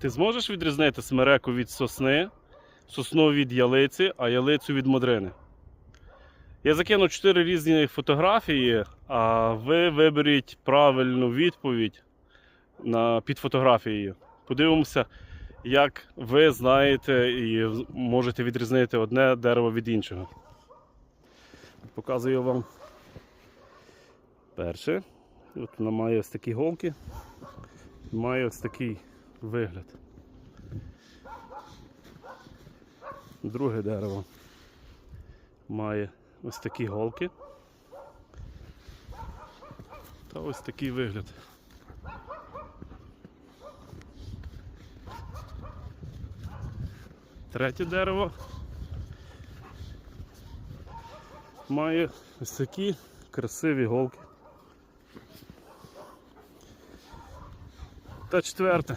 Ти зможеш відрізнити смереку від сосни, сосну від ялиці, а ялицю від модрини? Я закину 4 різні фотографії, а ви виберіть правильну відповідь на, під фотографією. Подивимося, як ви знаєте і можете відрізнити одне дерево від іншого. Показую вам перше. От вона має ось такі голки, має ось такий вигляд. Друге дерево має ось такі голки. Та ось такий вигляд. Третє дерево має ось такі красиві голки. Та четверте